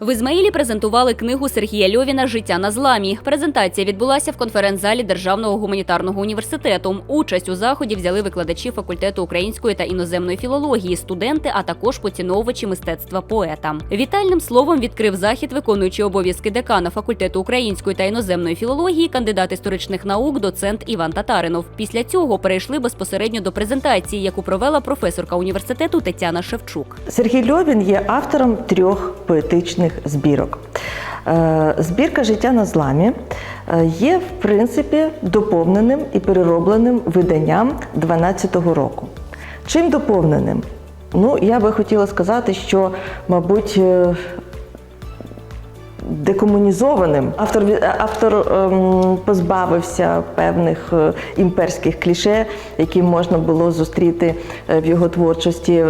В Ізмаїлі презентували книгу Сергія Льовіна Життя на зламі. Презентація відбулася в конференц-залі Державного гуманітарного університету. Участь у заході взяли викладачі факультету української та іноземної філології, студенти, а також поціновувачі мистецтва поета. Вітальним словом відкрив захід, виконуючий обов'язки декана факультету української та іноземної філології, кандидат історичних наук, доцент Іван Татаринов. Після цього перейшли безпосередньо до презентації, яку провела професорка університету Тетяна Шевчук. Сергій Льовін є автором трьох поетичних збірок. Е, Збірка Життя на зламі е, є, в принципі, доповненим і переробленим виданням 12-го року. Чим доповненим? Ну, я би хотіла сказати, що, мабуть, е, декомунізованим. Автор, ві- автор ем, позбавився певних е, імперських кліше, які можна було зустріти е, в його творчості.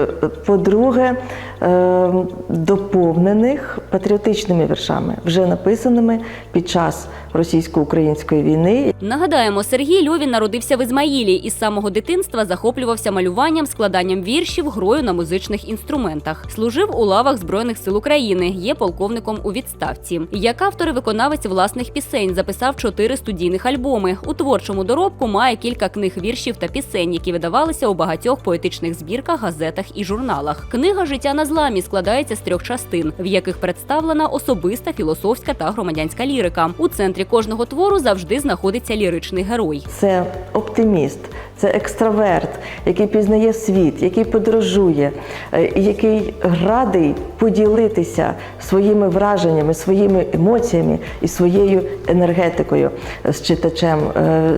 По-друге, ем, доповнених патріотичними віршами, вже написаними під час російсько-української війни, Нагадаємо, Сергій Льовін народився в Ізмаїлі і з самого дитинства захоплювався малюванням, складанням віршів, грою на музичних інструментах. Служив у лавах Збройних сил України, є полковником у відставці. Як автор і виконавець власних пісень записав чотири студійних альбоми. У творчому доробку має кілька книг віршів та пісень, які видавалися у багатьох поетичних збірках, газетах і журналах. Книга Життя на зламі складається з трьох частин, в яких представлена особиста, філософська та громадянська лірика. У центрі кожного твору завжди знаходиться ліричний герой. Це оптиміст, це екстраверт, який пізнає світ, який подорожує, е, який радий поділитися своїми враженнями, своїми емоціями і своєю енергетикою з читачем. Е,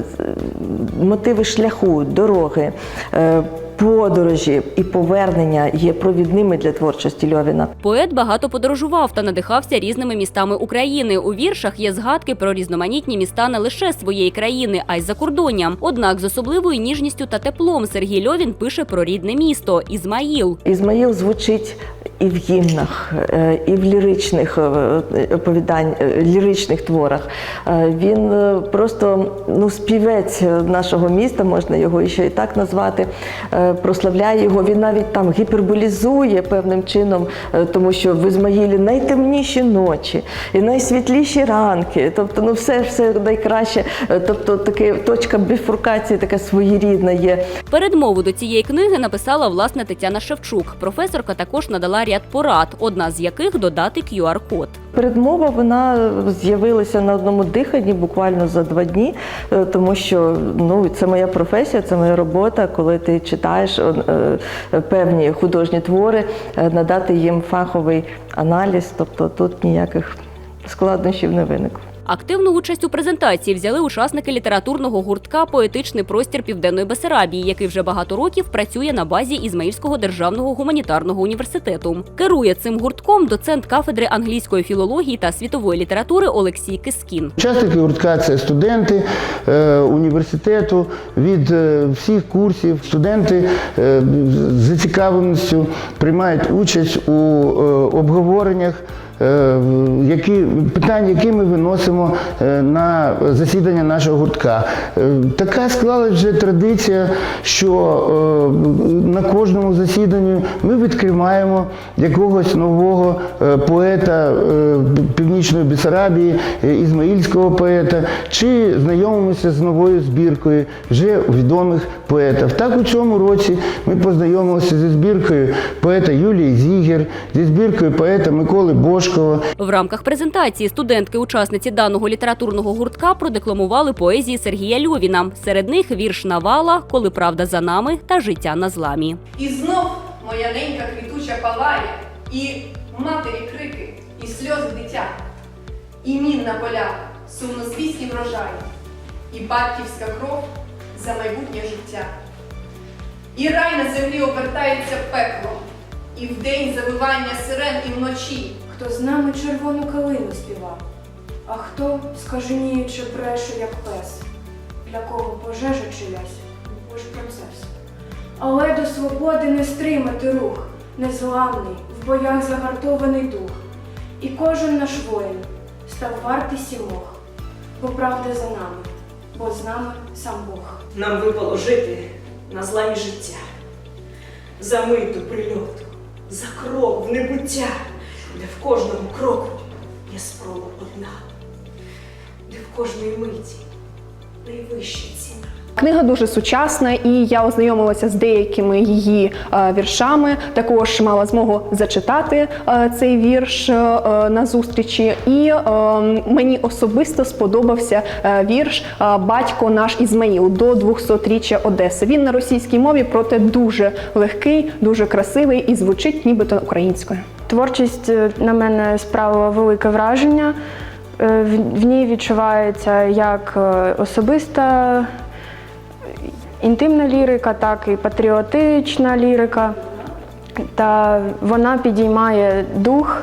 Мотиви шляху, дороги. Подорожі і повернення є провідними для творчості Льовіна. Поет багато подорожував та надихався різними містами України. У віршах є згадки про різноманітні міста не лише своєї країни, а й за кордонням. Однак з особливою ніжністю та теплом Сергій Льовін пише про рідне місто Ізмаїл. Ізмаїл звучить і в гімнах, е, і в ліричних е, оповідань, е, ліричних творах. Він просто ну, співець нашого міста, можна його ще і так назвати, прославляє його. Він навіть там гіперболізує певним чином, тому що в Ізмаїлі найтемніші ночі і найсвітліші ранки. Тобто, ну все, все найкраще. Тобто, таке точка біфуркації така своєрідна є. Передмову до цієї книги написала власне Тетяна Шевчук. Професорка також надала ряд порад, одна з яких додати QR-код. Передмова вона з'явилася на одному диханні буквально за два дні, е, тому що ну це моя професія, це моя робота. Коли ти читаєш е, е, певні художні твори, надати їм фаховий аналіз, тобто тут ніяких складнощів не виникло. Активну участь у презентації взяли учасники літературного гуртка Поетичний простір Південної Бесарабії, який вже багато років працює на базі Ізмаїльського державного гуманітарного університету. Керує цим гуртком доцент кафедри англійської філології та світової літератури Олексій Кискін. Учасники гуртка це студенти е, університету від е, всіх курсів. Студенти е, з зацікавленістю приймають участь у обговореннях. Е, Які питання, які ми виносимо е, на засідання нашого гуртка. Е, Така склалась вже традиція, що на кожному засіданні ми відкриваємо якогось нового поета Північної Бесарабії, ізмаїльського поета, чи знайомимося з новою збіркою вже відомих поетів. Так у цьому році ми познайомилися зі збіркою поета Юлії Зігер, зі збіркою поета Миколи Бошкова. В рамках презентації студентки-учасниці даного літературного гуртка продекламували поезії Сергія Льовіна. Серед них вірш Навала, Коли правда за нами та Життя на зламі. І знов моя ненька квітуча палає, і матері крики, і сльози дитя, і мін на полях, сумнозвісні врожаї, і батьківська кров за майбутнє життя. І рай на землі обертається пеклом, і вдень завивання сирен, і вночі. Хто з нами червону калину співав, а хто, скаженіючи, бреше, як пес, для кого пожежа чиясь, лиш процес. Але до свободи не стримати рух, незламний, в боях загартований дух. І кожен наш воїн став вартий сімох, бо правда за нами, бо з нами сам Бог. Нам випало жити на зламі життя, за миту прильоту, за крок в небуття. Де в кожному кроку є спроба одна, де в кожної миті найвища ціна. Книга дуже сучасна, і я ознайомилася з деякими її е, віршами. Також мала змогу зачитати е, цей вірш е, на зустрічі. І мені особисто сподобався вірш Батько наш Ізмаїл до 200-річчя Одеси. Він на російській мові, проте дуже легкий, дуже красивий і звучить нібито українською. Творчість е, на мене справила велике враження. Е, В ній відчувається як е, особиста інтимна лірика, так і патріотична лірика. Та вона підіймає дух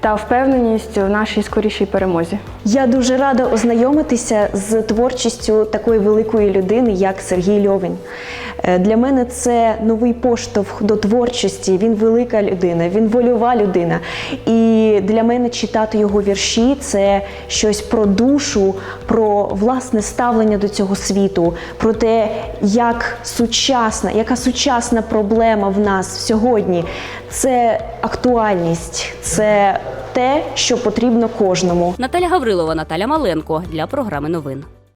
та впевненість в нашій скорішій перемозі. Я дуже рада ознайомитися з творчістю такої великої людини, як Сергій Льовін. Е, Для мене це новий поштовх до творчості. Він велика людина, він вольова людина. І для мене читати його вірші це щось про душу, про власне ставлення до цього світу, про те, як сучасна, яка сучасна проблема в нас сьогодні. Це актуальність, це те, що потрібно кожному. Наталя Гаврилова, Наталя Маленко для програми новин.